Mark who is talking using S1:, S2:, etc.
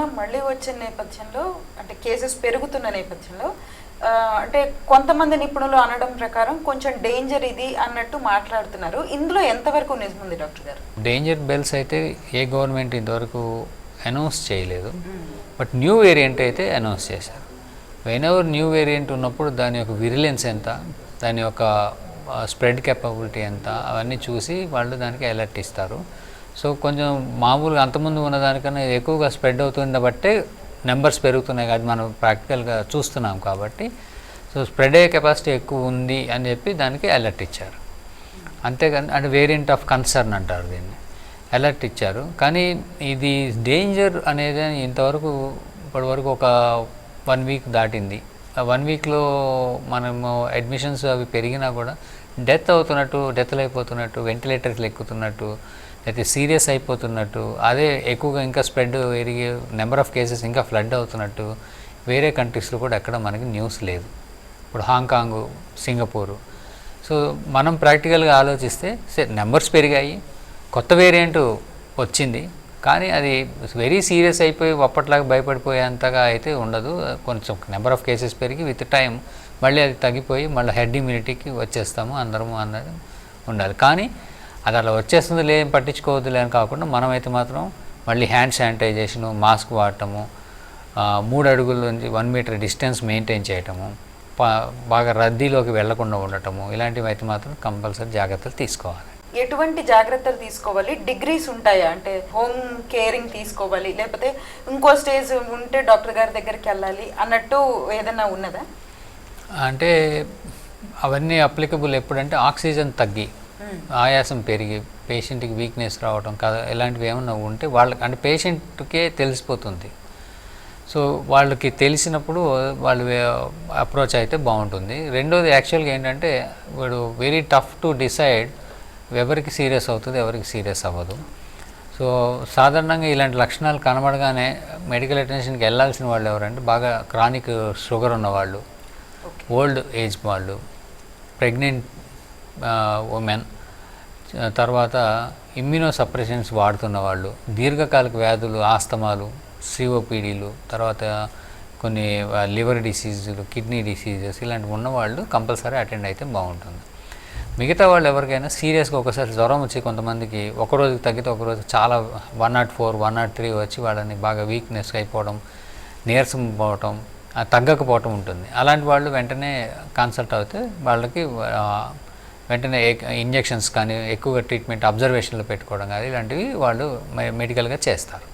S1: Corona మళ్ళీ వచ్చిన నేపథ్యంలో అంటే కేసెస్ పెరుగుతున్న నేపథ్యంలో అంటే కొంతమంది నిపుణులు అనడం ప్రకారం కొంచెం డేంజర్ ఇది అన్నట్టు మాట్లాడుతున్నారు. ఇందులో ఎంతవరకు నిజముంది డాక్టర్ గారు?
S2: డేంజర్ బెల్స్ అయితే ఏ గవర్నమెంట్ ఇంతవరకు అనౌన్స్ చేయలేదు. బట్ న్యూ వేరియంట్ అయితే అనౌన్స్ చేశారు. వెన్ ఎవర్ న్యూ వేరియంట్ ఉన్నప్పుడు దాని యొక్క విరిలెన్స్ ఎంత దాని యొక్క స్ప్రెడ్ కెపబిలిటీ ఎంత అవన్నీ చూసి వాళ్ళు దానికి అలర్ట్ ఇస్తారు. సో కొంచెం మామూలుగా అంతకుముందు ఉన్న దానికన్నా ఎక్కువగా స్ప్రెడ్ అవుతుంది బట్టే నెంబర్స్ పెరుగుతున్నాయి కాదు మనం ప్రాక్టికల్గా చూస్తున్నాం కాబట్టి. సో స్ప్రెడ్ అయ్యే కెపాసిటీ ఎక్కువ ఉంది అని చెప్పి దానికి అలర్ట్ ఇచ్చారు. అంతేకాని అంటే వేరియంట్ ఆఫ్ కన్సర్న్ అంటారు దీన్ని. అలర్ట్ ఇచ్చారు. కానీ ఇది డేంజర్ అనేది ఇంతవరకు ఇప్పటివరకు ఒక వన్ వీక్ దాటింది. ఆ వన్ వీక్లో మనము అడ్మిషన్స్ అవి పెరిగినా కూడా డెత్ అవుతున్నట్టు డెత్లు అయిపోతున్నట్టు వెంటిలేటర్స్లు ఎక్కుతున్నట్టు అయితే సీరియస్ అయిపోతున్నట్టు అదే ఎక్కువగా ఇంకా స్ప్రెడ్ పెరిగి నెంబర్ ఆఫ్ కేసెస్ ఇంకా ఫ్లడ్ అవుతున్నట్టు వేరే కంట్రీస్లో కూడా ఎక్కడ మనకి న్యూస్ లేదు. ఇప్పుడు హాంకాంగ్ సింగపూరు. సో మనం ప్రాక్టికల్గా ఆలోచిస్తే సరే నెంబర్స్ పెరిగాయి. కొత్త వేరియంట్ వచ్చింది. కానీ అది వెరీ సీరియస్ అయిపోయి అప్పట్లాగా భయపడిపోయేంతగా అయితే ఉండదు. కొంచెం నెంబర్ ఆఫ్ కేసెస్ పెరిగి విత్ టైం మళ్ళీ అది తగ్గిపోయి మళ్ళీ హెడ్ ఇమ్యూనిటీకి వచ్చేస్తాము అందరము అన్నది ఉండాలి. కానీ అది అలా వచ్చేస్తుంది లేని పట్టించుకోవద్దు లేని కాకుండా మనమైతే మాత్రం మళ్ళీ హ్యాండ్ శానిటైజేషను మాస్క్ వాడటము మూడు అడుగుల నుంచి వన్ మీటర్ డిస్టెన్స్ మెయింటైన్ చేయటము బాగా రద్దీలోకి వెళ్ళకుండా ఉండటము ఇలాంటివి అయితే మాత్రం కంపల్సరీ జాగ్రత్తలు తీసుకోవాలి.
S1: ఎటువంటి జాగ్రత్తలు తీసుకోవాలి? డిగ్రీస్ ఉంటాయా? అంటే హోమ్ కేరింగ్ తీసుకోవాలి లేకపోతే ఇంకో స్టేజ్ ఉంటే డాక్టర్ గారి దగ్గరికి వెళ్ళాలి అన్నట్టు ఏదైనా ఉన్నదా?
S2: అంటే అవన్నీ అప్లికబుల్ ఎప్పుడంటే ఆక్సిజన్ తగ్గి ఆయాసం పెరిగి పేషెంట్కి వీక్నెస్ రావడం కదా ఇలాంటివి ఏమైనా ఉంటే వాళ్ళకి అంటే పేషెంట్కే తెలిసిపోతుంది. సో వాళ్ళకి తెలిసినప్పుడు వాళ్ళు అప్రోచ్ అయితే బాగుంటుంది. రెండోది యాక్చువల్గా ఏంటంటే వాడు వెరీ టఫ్ టు డిసైడ్ ఎవరికి సీరియస్ అవుతుంది ఎవరికి సీరియస్ అవ్వదు. సో సాధారణంగా ఇలాంటి లక్షణాలు కనబడగానే మెడికల్ అటెన్షన్కి వెళ్ళాల్సిన వాళ్ళు ఎవరంటే బాగా క్రానిక్ షుగర్ ఉన్నవాళ్ళు ఓల్డ్ ఏజ్ వాళ్ళు ప్రెగ్నెంట్ ఉమెన్ తర్వాత ఇమ్యూనో సప్రెషన్స్ వాడుతున్న వాళ్ళు దీర్ఘకాలిక వ్యాధులు ఆస్తమాలు సిఓపిడీలు తర్వాత కొన్ని లివర్ డిసీజులు కిడ్నీ డిసీజెస్ ఇలాంటివి ఉన్నవాళ్ళు కంపల్సరీ అటెండ్ అయితే బాగుంటుంది. మిగతా వాళ్ళు ఎవరికైనా సీరియస్గా ఒకసారి జ్వరం వచ్చి కొంతమందికి ఒక రోజుకి తగ్గితే ఒకరోజు చాలా one nought four one nought three వచ్చి వాళ్ళని బాగా వీక్నెస్ అయిపోవడం నీరసం పోవటం తగ్గకపోవటం ఉంటుంది. అలాంటి వాళ్ళు వెంటనే కన్సల్ట్ అవుతే వాళ్ళకి వెంటనే ఇంజెక్షన్స్ కానీ ఎక్కువగా ట్రీట్మెంట్ అబ్జర్వేషన్లో పెట్టుకోవడం కానీ ఇలాంటివి వాళ్ళు మెడికల్గా చేస్తారు.